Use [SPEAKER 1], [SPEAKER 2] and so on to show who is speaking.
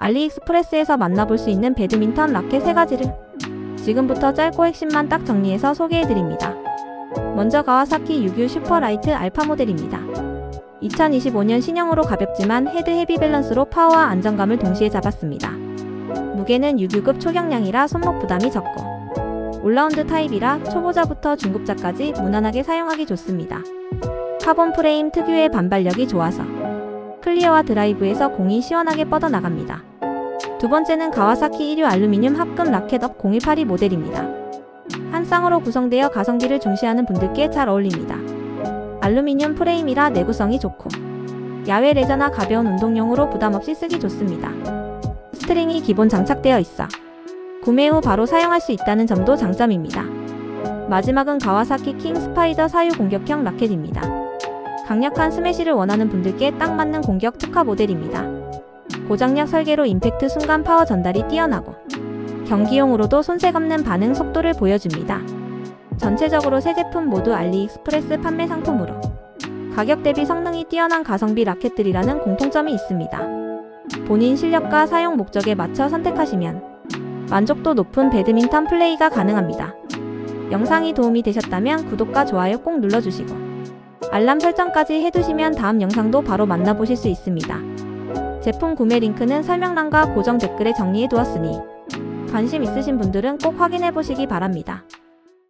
[SPEAKER 1] 알리익스프레스에서 만나볼 수 있는 배드민턴 라켓 3가지를 지금부터 짧고 핵심만 딱 정리해서 소개해드립니다. 먼저 가와사키 6 6 슈퍼라이트 알파 모델입니다. 2025년 신형으로 가볍지만 헤드 헤비 밸런스로 파워와 안정감을 동시에 잡았습니다. 무게는 6유급 초경량이라 손목 부담이 적고 올라운드 타입이라 초보자부터 중급자까지 무난하게 사용하기 좋습니다. 카본 프레임 특유의 반발력이 좋아서 클리어와 드라이브에서 공이 시원하게 뻗어나갑니다. 두 번째는 가와사키 1류 알루미늄 합금 라켓업 0182 모델입니다. 한 쌍으로 구성되어 가성비를 중시하는 분들께 잘 어울립니다. 알루미늄 프레임이라 내구성이 좋고 야외 레저나 가벼운 운동용으로 부담 없이 쓰기 좋습니다. 스트링이 기본 장착되어 있어 구매 후 바로 사용할 수 있다는 점도 장점입니다. 마지막은 가와사키 킹 스파이더 사유 공격형 라켓입니다. 강력한 스매시를 원하는 분들께 딱 맞는 공격 특화 모델입니다. 고장력 설계로 임팩트 순간 파워 전달이 뛰어나고 경기용으로도 손색 없는 반응 속도를 보여줍니다. 전체적으로 새 제품 모두 알리익스프레스 판매 상품으로 가격 대비 성능이 뛰어난 가성비 라켓들이라는 공통점이 있습니다. 본인 실력과 사용 목적에 맞춰 선택하시면 만족도 높은 배드민턴 플레이가 가능합니다. 영상이 도움이 되셨다면 구독과 좋아요 꼭 눌러주시고 알람 설정까지 해두시면 다음 영상도 바로 만나보실 수 있습니다. 제품 구매 링크는 설명란과 고정 댓글에 정리해 두었으니 관심 있으신 분들은 꼭 확인해 보시기 바랍니다.